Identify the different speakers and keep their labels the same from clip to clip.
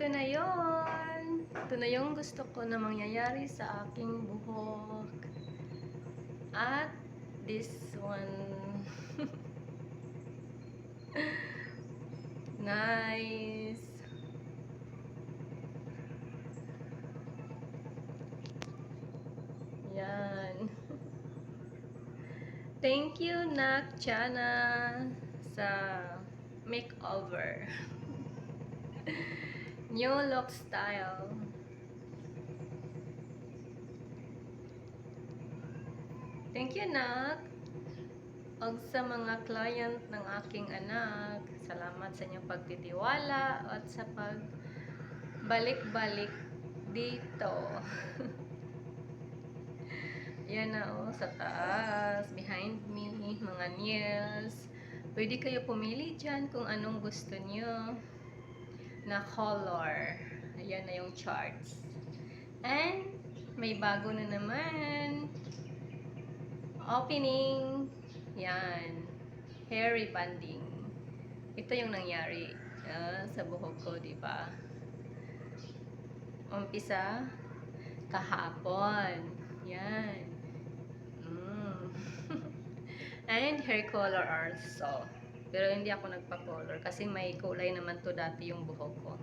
Speaker 1: ito na yon. Ito na yung gusto ko na mangyayari sa aking buhok. At this one. nice. Yan. Thank you, Nak Chana, sa makeover. New look style. Thank you, Nak. Og sa mga client ng aking anak, salamat sa inyong pagtitiwala at sa pagbalik-balik dito. Yan na oh, sa taas, behind me, mga nails. Pwede kayo pumili dyan kung anong gusto nyo na color. Ayan na yung charts. And, may bago na naman. Opening. Yan. Hair rebonding. Ito yung nangyari ah, sa buhok ko, di ba? Umpisa, kahapon. Yan. Mm. And hair color also. Pero hindi ako nagpa-color kasi may kulay naman to dati yung buhok ko.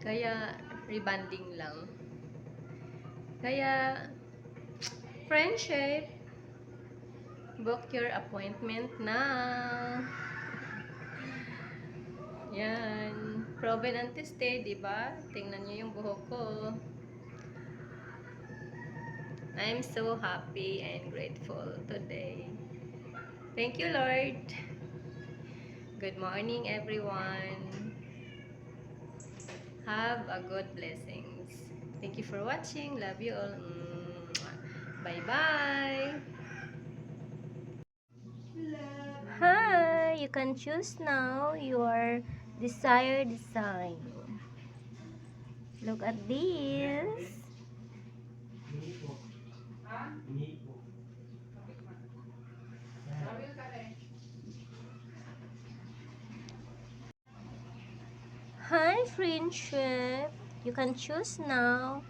Speaker 1: Kaya rebonding lang. Kaya friendship book your appointment now. Yan. Proven and tested, di ba? Tingnan niyo yung buhok ko. I'm so happy and grateful today. Thank you, Lord. Good morning, everyone. Have a good blessings. Thank you for watching. Love you all. Bye-bye. Hi, you can choose now your desired design. Look at this. Hi, friendship. You can choose now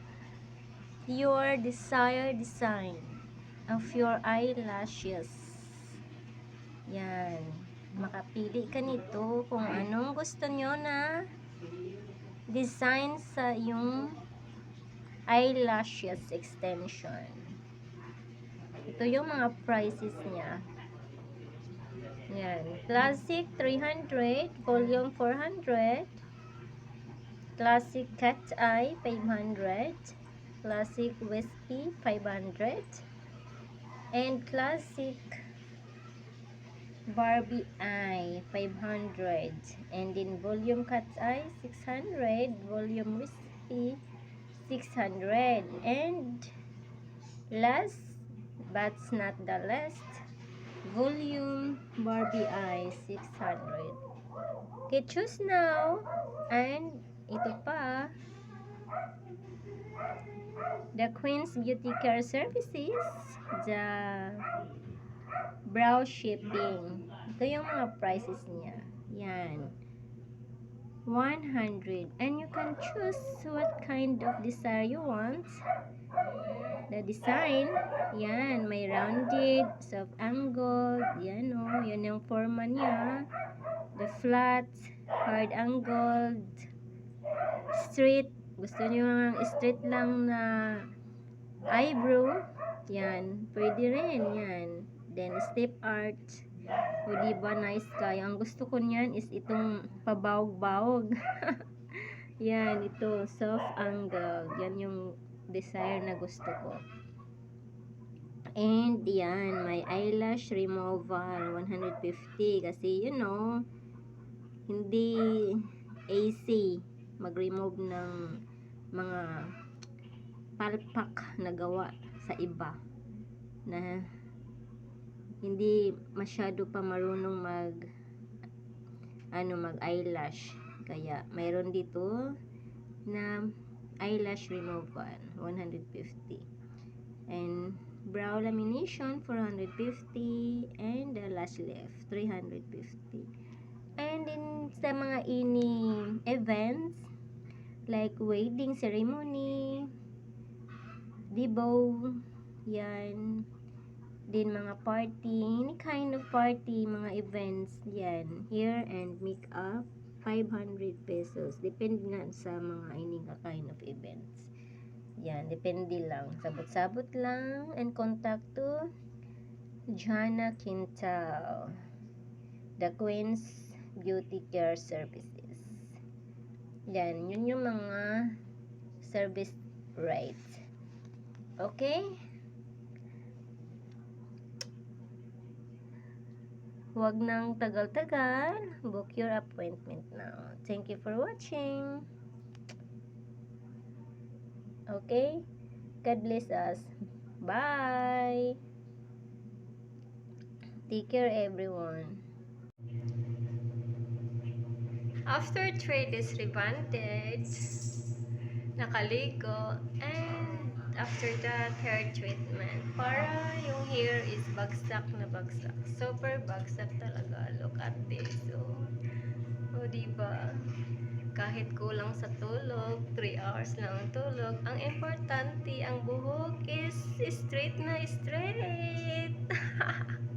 Speaker 1: your desired design of your eyelashes. Yan. Makapili ka nito kung anong gusto nyo na design sa yung eyelashes extension. Ito yung mga prices niya. Yan. Classic 300, volume 400, Classic Cat Eye 500, Classic Wispy 500, and Classic Barbie Eye 500, and in Volume Cat Eye 600, Volume Wispy 600, and last but not the last, Volume Barbie Eye 600. Okay, choose now. And ito pa. The Queen's Beauty Care Services. The Brow Shipping. Ito yung mga prices niya. Yan. 100. And you can choose what kind of desire you want. The design, yan, may rounded, soft angled, yan o, oh, yan yung forma niya. The flat, hard angled, straight, gusto niyo ang straight lang na eyebrow, yan, pwede rin, yan. Then, step art, o diba, nice kaya. Ang gusto ko niyan is itong pabawag-bawag. yan, ito, soft angled, yan yung desire na gusto ko. And yan, may eyelash removal. 150 kasi you know hindi AC mag-remove ng mga palpak na gawa sa iba na hindi masyado pa marunong mag ano mag eyelash kaya mayroon dito na eyelash removal 150 and brow lamination 450 and the lash lift 350 and in sa mga ini events like wedding ceremony, dibo, yan. Din mga party, any kind of party, mga events, yan. Hair and makeup, 500 pesos. Depende nga sa mga ka kind of events. Yan, depende lang. Sabot-sabot lang. And contact to Jana Quintal. The Queen's Beauty Care Services. Yan, yun yung mga service rights. Okay? Huwag nang tagal-tagal. Book your appointment now. Thank you for watching. Okay? God bless us. Bye! Take care everyone. After trade is rebonded, nakaligo, and after that, hair treatment. Para yung hair is bagsak na bagsak. Super bagsak talaga. Look at this. Oh. O, diba? Kahit kulang sa tulog, 3 hours lang ang tulog, ang importante, ang buhok is straight na straight.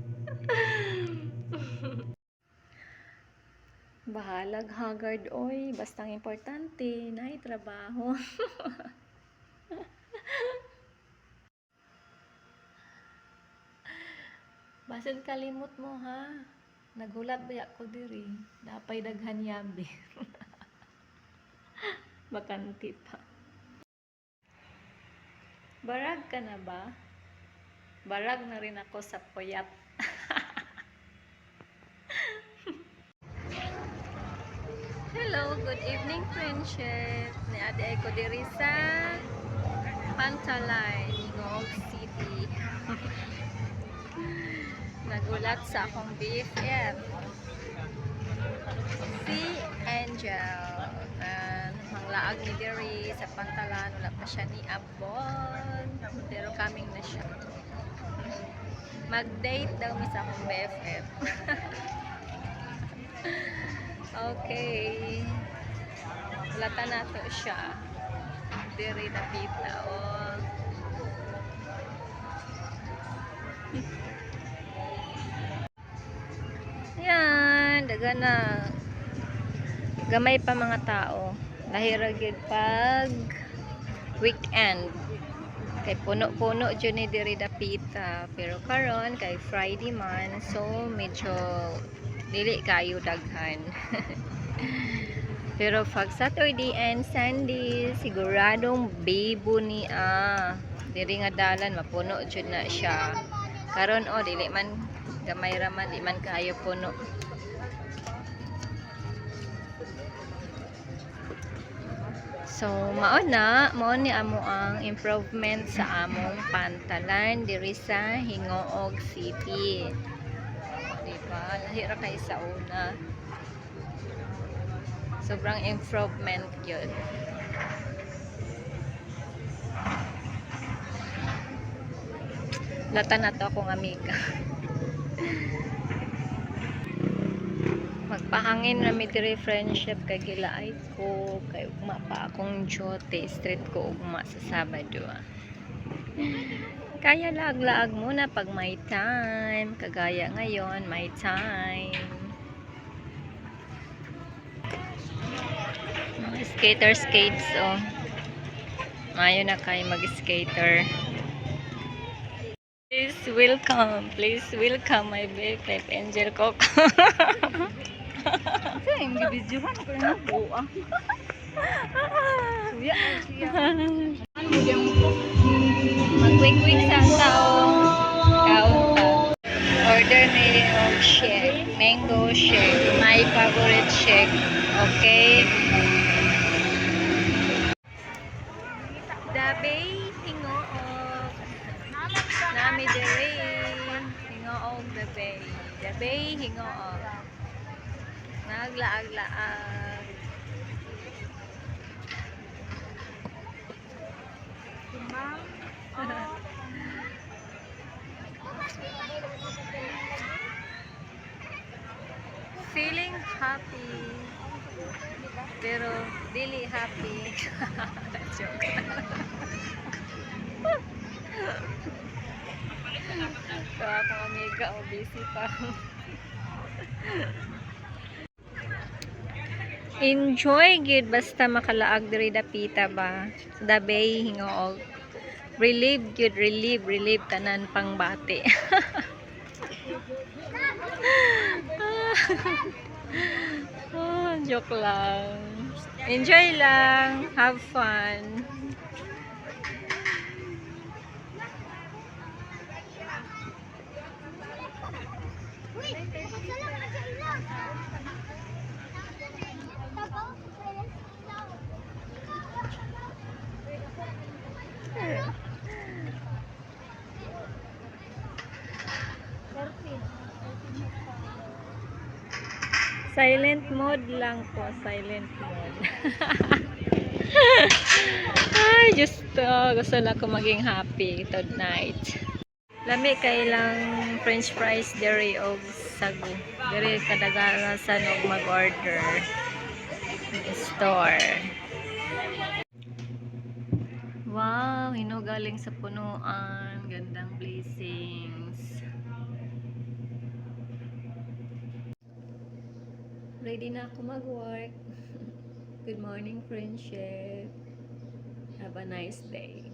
Speaker 2: Bahalag haggard oy, bastang importante, naay trabaho. Basin kalimot mo ha. Nagulat ba ako diri? Napay daghan yabi. Bakanti pa. Barag ka na ba? Barag na rin ako sa puyat.
Speaker 1: Hello, good evening friendship. Ni ate ko diri sa Pantalay, Ngog City. Nagulat sa akong BFF. Si Angel. Uh, manglaag ni diri sa Pantalan. Wala pa siya ni Abon. Pero coming na siya. Mag-date daw mi sa akong BFF. Okay. Lata na to siya. Diri na pita. Oh. Yan. Daga na. Gamay pa mga tao. Lahiragid pag weekend. Kay puno-puno dyan ni diri dapita. Pero karon kay Friday man. So, medyo dili kayo daghan. Pero pag Saturday and Sunday siguradong bibo ni ah diri nga dalan mapuno jud na siya. Karon oh dili man gamay ra man di man kayo puno. So, mao na, ni amo ang improvement sa among pantalan diri sa Hingoog City diba? Nahira kayo sa una. Sobrang improvement yun. Lata na to akong amiga. Magpahangin na diri friendship kay gilaay ko kay ugma pa akong jote street ko ugma sa Sabado. ah. Kaya laag-laag muna pag may time. Kagaya ngayon, may time. Mga skater skates, oh. Mayo na kayo mag-skater. Please welcome, please welcome my BFF Angel Coco.
Speaker 2: Sa gibidyohan ko na buwa. Suya, suya.
Speaker 1: Mag-quick-quick sa tao. Kaunta. Order ni og shake. Mango shake. My favorite shake. Okay? Dabay, hingoog. Nami diri. Hingoog dabay. Dabay, hingoog. Naglaag-laag. Feeling happy.
Speaker 2: Pero dili happy. Joke. So, akong amiga o busy pa. Enjoy gid basta makalaag diri dapita ba. Sa dabay hingoog. Relieve gid, relieve, relieve tanan pang bati. oh, joke lang. Enjoy lang. Have fun. Silent mode lang po. Silent mode. Ay, just to. Gusto lang ko maging happy tonight. Lami kay lang french fries dere og sagu. Dere kadagana sa og mag-order. Store. Wow, hinugaling sa punuan. Gandang blessings. Ready na ako mag-work. Good morning, friendship. Have a nice day.